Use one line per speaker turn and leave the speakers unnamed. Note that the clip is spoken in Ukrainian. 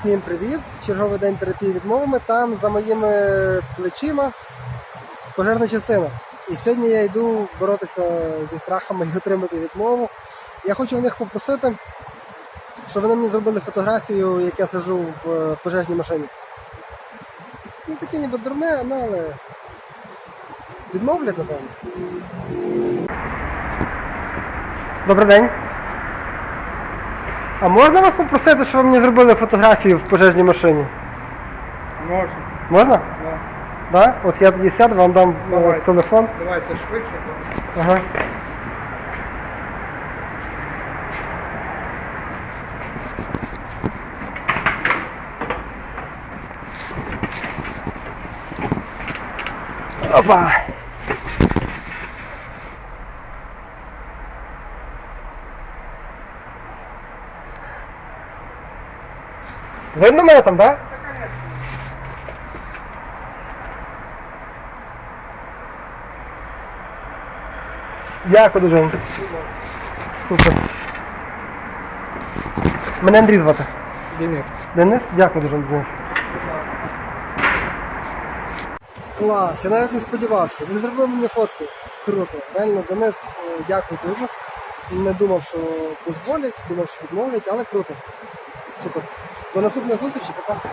Всім привіт! Черговий день терапії відмовами. Там за моїми плечима пожежна частина. І сьогодні я йду боротися зі страхами і отримати відмову. Я хочу в них попросити, щоб вони мені зробили фотографію, як я сижу в е, пожежній машині. Ну таке ніби дурне, ну але відмовлять, напевно. Добрий день. А можна вас попросити, щоб ви мені зробили фотографію в пожежній машині?
Можна.
Можна?
Да.
Да? От я тоді сяду, вам дам е,
Давай.
телефон.
Давайте швидше.
Ага. Опа! Видно мене там, так? Да? Дякую дуже. вам. Супер. Мене Андрій звати.
Денис.
Денис? Дякую дуже, Денис. Клас, я навіть не сподівався. Він зробив мені фотку. Круто. Реально, Денис, е, дякую дуже. Не думав, що дозволять, думав, що відмовлять, але круто. Супер. До наступної зустрічі, па-па.